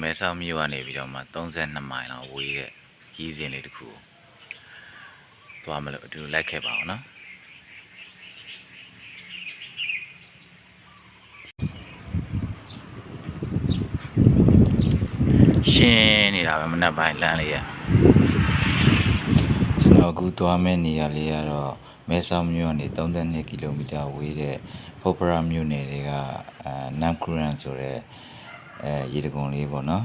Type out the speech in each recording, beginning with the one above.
မဲဆောက်မြို့ကနေပြီးတော့မှ32မိုင်လောက်ဝေးတဲ့ရီးစဉ်လေးတစ်ခုကိုသွားမလို့အတူလိုက်ခဲ့ပါအောင်နော်ရှင်းနေတာပဲမနက်ပိုင်းလမ်းလေးရကျွန်တော်အခုသွားမယ့်နေရာလေးကတော့မဲဆောက်မြို့ကနေ32ကီလိုမီတာဝေးတဲ့ဖော်ပရာမြို့နယ်တွေကအဲနမ်ခရန်ဆိုတဲ့ အဲရေတံခွန်လေးပေါ့နော်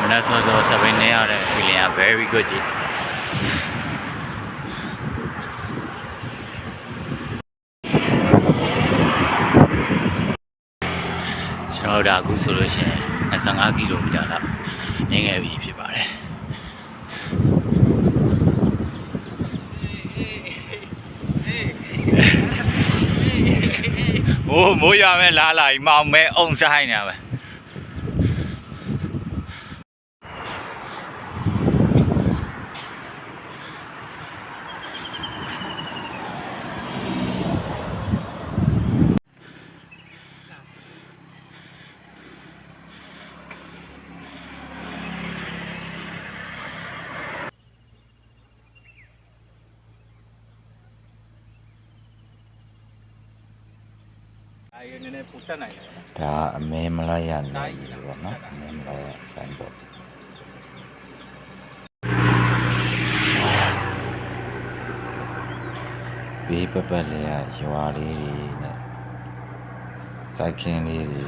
မနက်စောစောစပိန်နေရတဲ့ feeling က very good ကြီးကျွန်တော်တို့ဒါအခုဆိုလို့ရှိရင်25ကီလိုမီတာလောက်နေငယ်ပြီဖြစ်ပါတယ် မိုးမိုးရမယ်လားလာကြီးမောင်မဲအုံဆိုင်နေတာပဲ အဲနည်းနည်းပူတက်နိုင်တယ်ဒါအမဲမလိုက်ရနိုင်ပြီပေါ့နော်အမဲမလိုက်ရဆိုင်ပေါ့ဘေးပပတ်လေးကရွာလေးတွေနဲ့စိုက်ခင်းလေးတွေ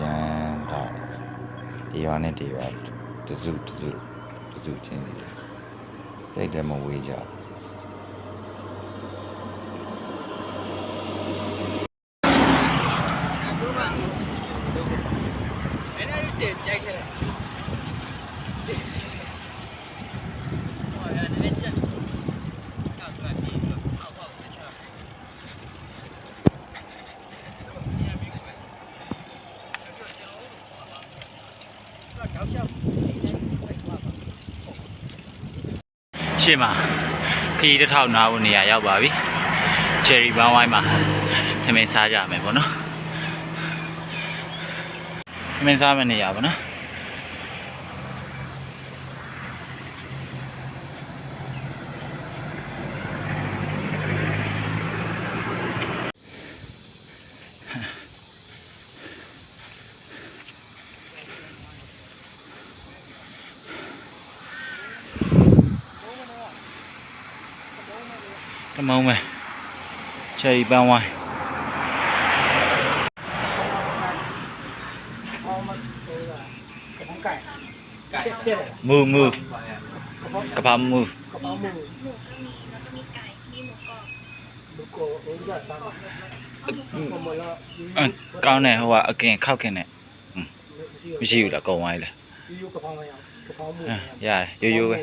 ရမ်းတာဒီရွာနဲ့ဒီရွာတစုတစုတစုချင်းစီတိတ်တယ်မဝေးကြဘူး နည်းနည်းတက်ကြိုက်ခဲ့တယ်ဟောရနည်းနည်းချက်အောက်သွားပြီးအောက်အောက်ချက်ချတောက်ချောက် ရှေ့မှာခရီးတစ်ထောက်နားဖို့နေရာရောက်ပါပြီချယ်ရီဘန်းဝိုင်းမှာထမင်းစားကြမယ်ပေါ့နော်ထမင်းစားမယ့်နေရာပေါ့နော် xây bao ngoài. Mưa mưa. Cặp hàm mưa. Ừ. À, cao này hoa à, ở kia khao kia này giờ là cầu ngoài này à, dạ vô vô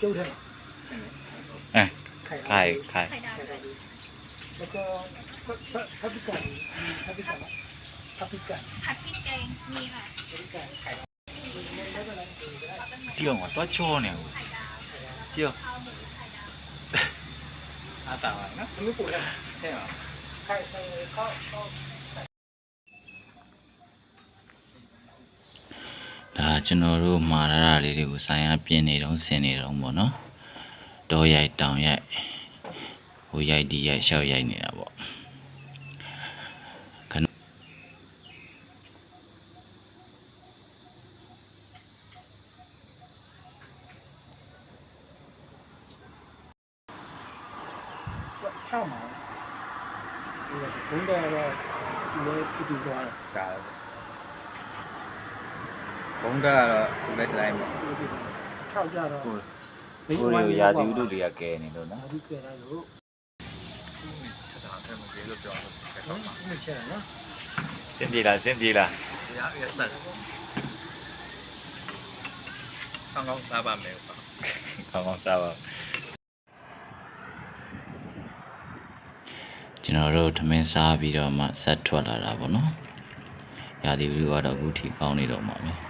cái ไข่ ခိုင်ခိုင် ไข่ดาว ไข่ดาวดีแล้วก็พับพิกันพับพิกันพับพิกัน ผัดพริกแกงมีค่ะ พับพิกันไข่ดาวไม่เป็นไรดูได้ ကြည့်အောင်ကတော့ချောနေဘူး ไข่ดาว ကြည့်အောင် ข้าวหมูไข่ดาว อาตานะไม่ปวดเลยใช่ไหมไข่ไข่ข้าวข้าว ဒါကျွန်တော်တို့မှာရတာလေးတွေကိုဆိုင်ရပြင်းနေတော့ဆင်နေတော့ပေါ့နော် တောရိုက်တောင်ရိုက်ဟိုရိုက်ဒီရိုက်ရှောက်ရိုက်နေတာပေါ့ထောက်မှာဒီဘုန်းတော်တော့ဒီလိုတူတူသွားတာဘုန်းတော်ကတော့ဒီတိုင်းပေါ့ထောက်ကြတော့ ကိုယ်ရာသီဥတုတွေကကဲနေလို့နော်ဒီကဲရလို့ထပ်တာအထက်မှာပြေလို့ပြောတော့ပဲဆောဆောင်းင်းပါမချင်နော်စင်ပြေလားစင်ပြေလားရရဆက်ကောင်းကောင်းစားပါမယ်ပေါ့ကောင်းကောင်းစားပါကျွန်တော်တို့ထမင်းစားပြီးတော့မှဆက်ထွက်လာတာပေါ့နော်ရာသီဥတုကတော့အခုထိကောင်းနေတော့မှာပဲ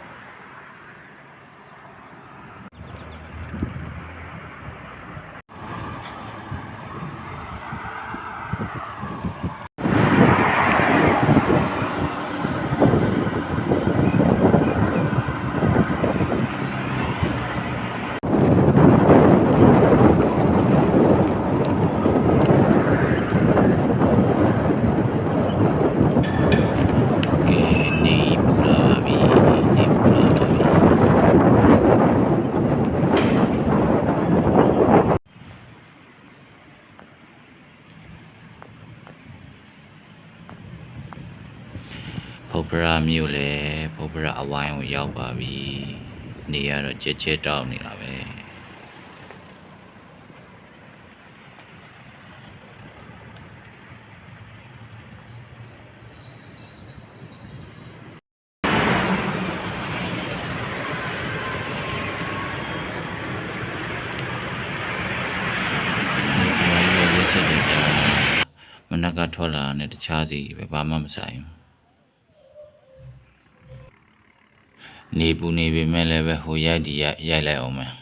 မြို့လည်းဖုတ်ပရအဝိုင်းကိုရောက်ပါပြီနေရတော့ကြက်ကြက်တောက်နေတာပဲဘာလို့ရက်စက်တယ်ကြာမနက်ကထွက်လာတဲ့တခြားစီပဲဘာမှမဆိုင်ဘူး နေပူနေပေမဲ့လည်းပဲဟိုရိုက်ဒီရိုက်ရိုက်လိုက်အောင်မယ်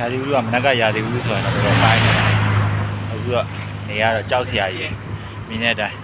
ရာသီဥတုကမနက်ကရာသီဥတုဆိုရင်တော့တော်တော်ပိုင်းနေတာအခုတော့နေရတော့ကြောက်စရာကြီးမြင်တဲ့အတိုင်း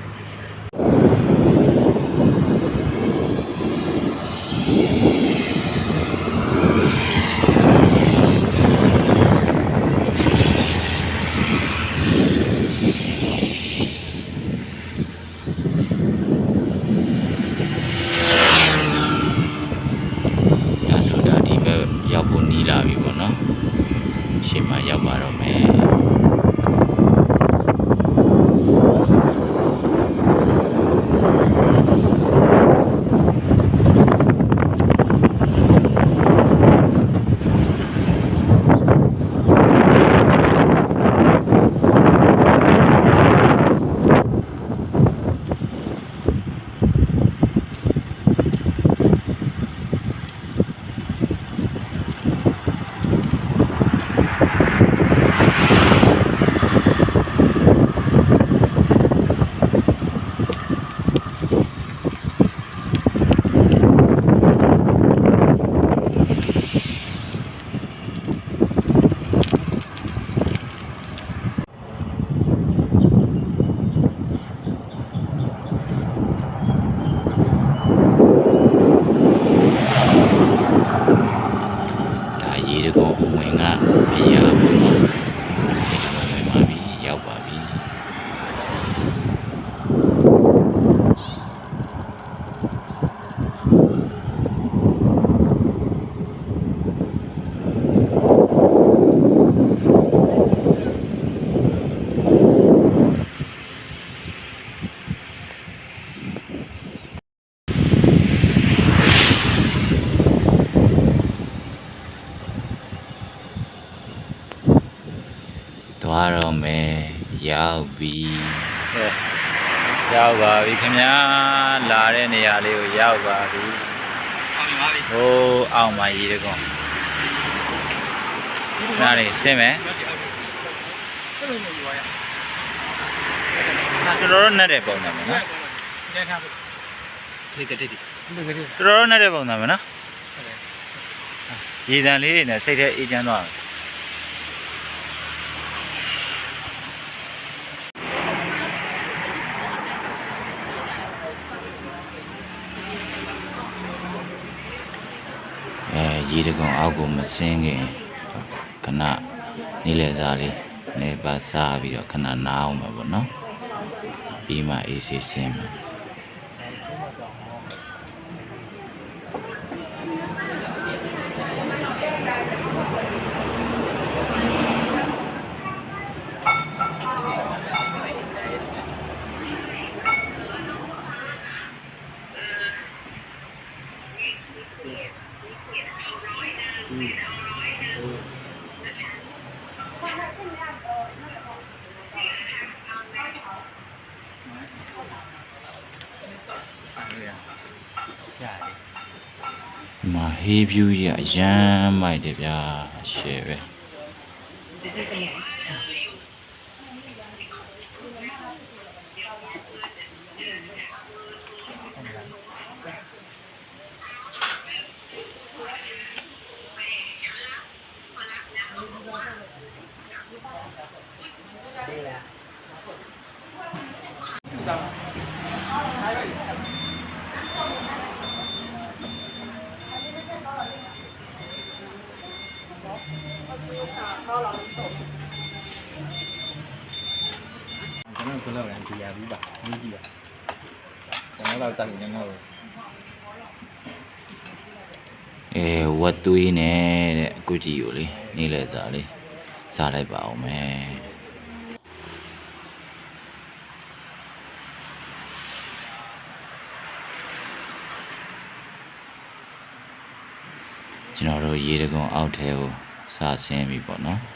တော့မယ်ရောက်ပြီကဲရောက်ပါပြီခင်ဗျာလာတဲ့နေရာလေးကိုရောက်ပါပြီအောင်ပြီပါပြီဟိုးအောင်မရေတကုံနားနေဆင်းမယ်ဆက်လို့နေရွာရဟာတော်တော်နဲ့တဲ့ပုံစံပဲနော်ကျန်ထားဖို့လေကတိတိဒီကလေးတော်တော်နဲ့တဲ့ပုံစံပဲနော်ရေတံလေးတွေနဲ့စိတ်ထဲအေးချမ်းသွားတယ်အဲ ရေတကုံအောက်ကိုမဆင်းခင်ခဏနေလေစားလေးနေပါစားပြီးတော့ခဏနားအောင်မှာပေါ့နော်ပြီးမှအေးဆေးဆင်းမှာဒီ မှာဟေးဖြူကြီးကအရမ်းမိုက်တယ်ဗျာရှယ်ပဲ တော်ဘယ်လောက်လဲဒီရဘူးပါမြည်ကြည့်ပါကျွန်တော်တော့တက်နေတော့အဲဝတ်သွေးနဲ့တဲ့အခုကြည့်ကိုလေနေ့လဲစားလေးစားလိုက်ပါအောင်မယ်ကျွန်တော်တို့ရေတကွန်အောက်ထဲကိုစားဆင်းပြီပေါ့နော်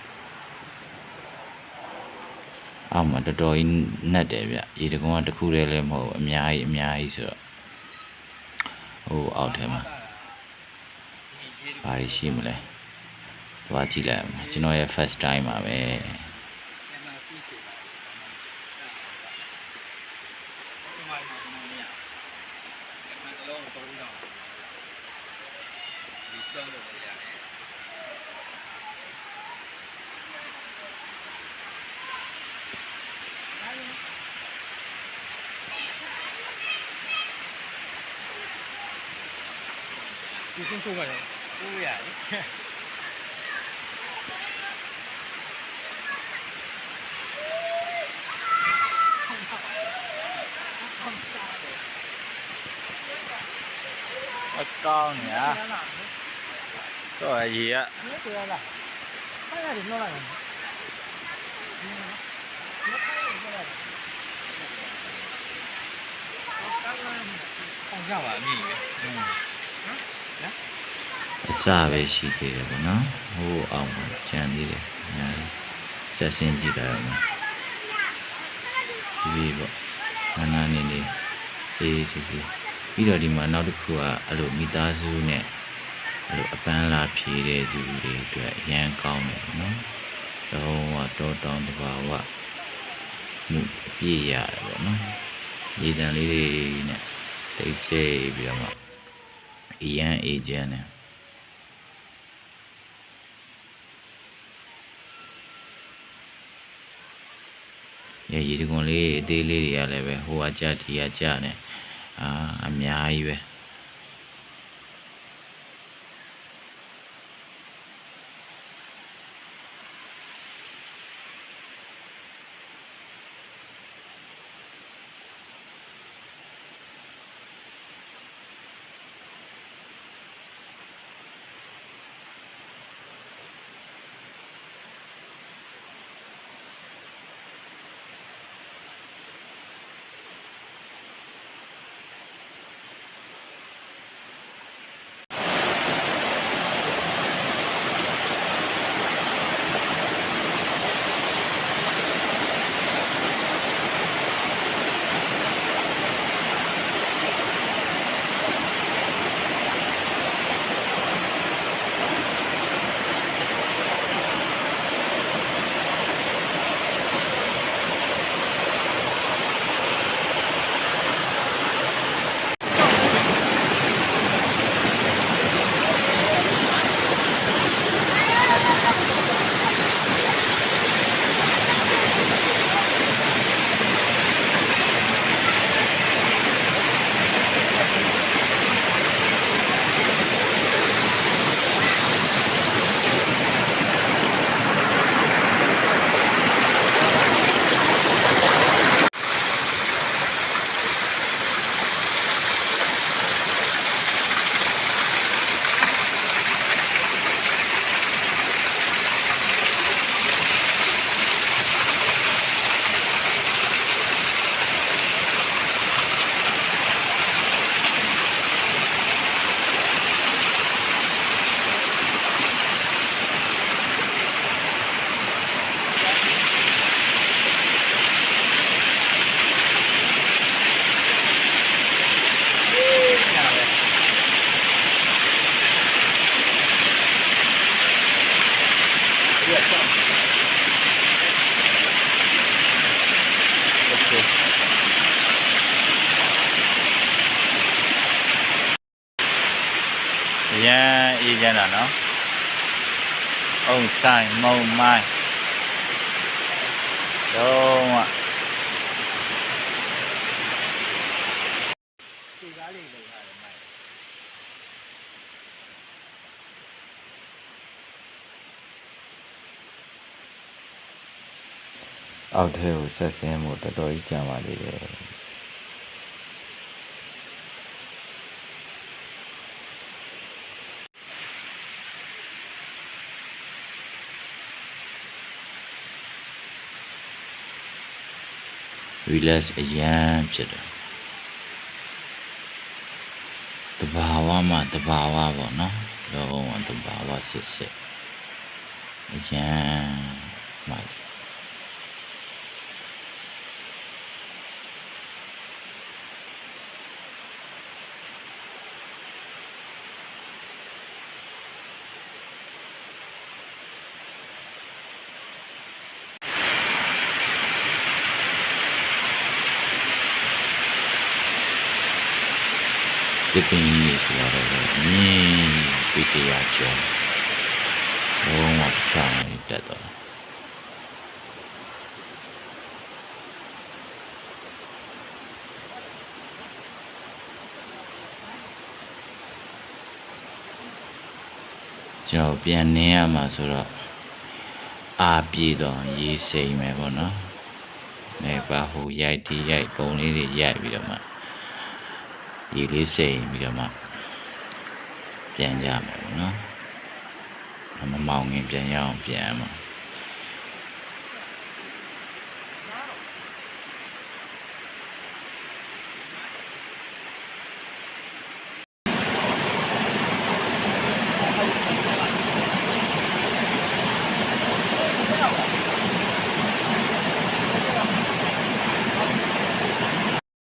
အောက်မှာတော်တော်ကြီးနှက်တယ်ဗျရေတကွန်ကတစ်ခုတည်းလည်းမဟုတ်ဘူးအများကြီးအများကြီးဆိုတော့ဟိုအောက်ထဲမှာဘာတွေရှိမလဲသွားကြည့်လိုက်အောင်ကျွန်တော်ရဲ့ first time ပါပဲ ဒီဆုံးချိုးပါရောကိုရလေအကောင်းညာတော့ရေကဒီကိုရလား အဲ့ဒါဒီနှောလိုက်မှာအောင်ကြပါအမြင့်ပဲအစပဲရှိသေးတယ်ပေါ့နော်ဟိုးအောင်မှာကြံသေးတယ်အများကြီးဆက်စင်းကြည့်လိုက်အောင်ဒီပေါ့နာနာနေနေအေးစစ်စစ်ပြီးတော့ဒီမှာနောက်တစ်ခုကအဲ့လိုမိသားစုနဲ့အဲ့လိုအပန်းလာဖြေတဲ့သူတွေအတွက်အရန်ကောင်းတယ်ပေါ့နော်တော့တော့တောင်းတဘာဝမှုအပြည့်ရတယ်ပေါ့နော်ရေတံလေးတွေနဲ့တိတ်ဆိတ်ပြီးတော့မှ အရန်အေဂျင့်နဲ့ရရေတကွန်လေးအသေးလေးတွေကလည်းပဲဟိုကကြဒီကကြနဲ့အာအများကြီးပဲ အေးချမ်းတာနော်အုံဆိုင်မုံမိုင်းတော့ကဒီကားလေးလောက်ထားတယ်မိုက်အောက်ထဲကိုဆက်ဆင်းမှုတော်တော်ကြီးကြာပါလေ relax အရန်ဖြစ်တယ်တဘာဝမှာတဘာဝပေါ့နော်လုံးဝတဘာဝစစ်စစ်အရန်မိုက် ဒီပင်ကြီးဆိုတော့မြင်းပိတရာကျော်လုံးဝချောင်းနေတက်တော့ကျွန်တော်ပြန်နင်းရမှာဆိုတော့အာပြေတော့ရေးစိမ်မယ်ပေါ့နော်။နေပါဟိုရိုက်တီးရိုက်ပုံလေးတွေရိုက်ပြီးတော့မှ ရေလေးစိမ်ပြီးတော့မှပြန်ကြမှာပေါ့နော်မမောင်ငင်ပြန်ရအောင်ပြန်မှာ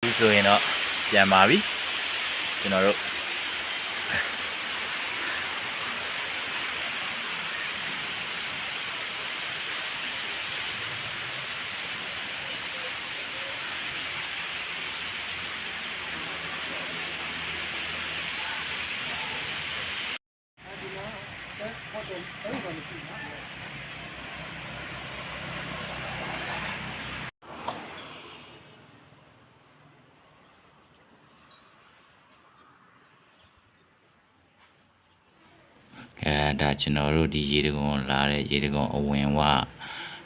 ဒီဆိုရင်တော့ပြန်ပါပြီ ကျွန်တော်တို့အဲ ဒါကျွန်တော်တို့ဒီရေတကုံလာတဲ့ရေတကုံအဝင်ဝ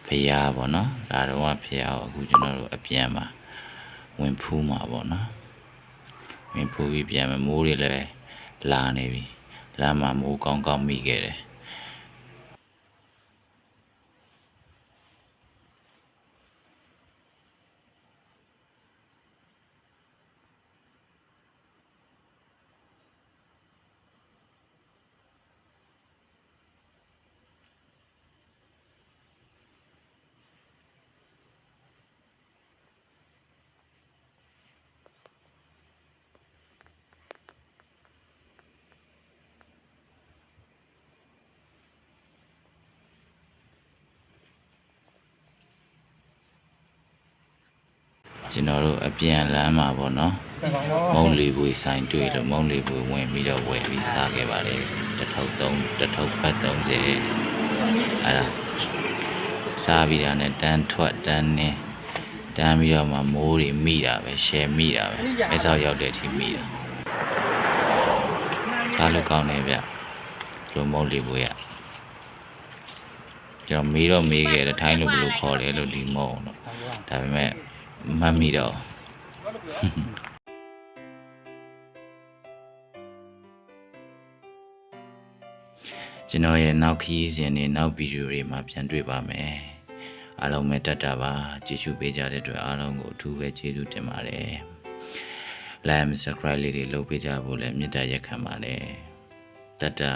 ဖျားပေါ့နော်လာတော့ဖျားကိုအခုကျွန်တော်တို့အပြန်မှာဝင်ဖူးမှာပေါ့နော်ဝင်ဖူးပြီးပြန်မယ်မိုးတွေလည်းလာနေပြီလမ်းမှာမိုးကောင်းကောင်းမိခဲ့တယ် ကျွန်တော်တို့အပြန်လမ်းမှာပေါ့နော်တကောင်တော့မုံလီပွေဆိုင်တွေ့လို့မုံလီပွေဝင်ပြီးတော့ဝယ်ပြီးစားခဲ့ပါတယ်တစ်ထုပ်သုံးတစ်ထုပ်ဖတ်30အဲ့ဒါစားပြီးတာနဲ့တန်းထွက်တန်းနေတန်းပြီးတော့မှမိုးတွေမိတာပဲရှယ်မိတာပဲအဲဆောက်ရောက်တဲ့အထိမိတာစားလို့ကောင်းတယ်ဗျဒီမုံလီပွေကကျွန်တော်မေးတော့မေးခဲ့တယ်ထိုင်းလို့ဘယ်လိုခေါ်လဲလို့ဒီမုံတော့ဒါပေမဲ့ မတ်မိတော့ကျွန်တော်ရဲ့နောက်ခရီးစဉ်တွေနောက်ဗီဒီယိုတွေမှာပြန်တွေ့ပါမယ်အားလုံးပဲတတ်တာပါကြည့်ရှုပေးကြတဲ့အတွက်အားလုံးကိုအထူးပဲကျေးဇူးတင်ပါတယ် like and subscribe လေးတွေလုပ်ပေးကြဖို့လည်းမေတ္တာရက်ခံပါတယ်တတ်တာ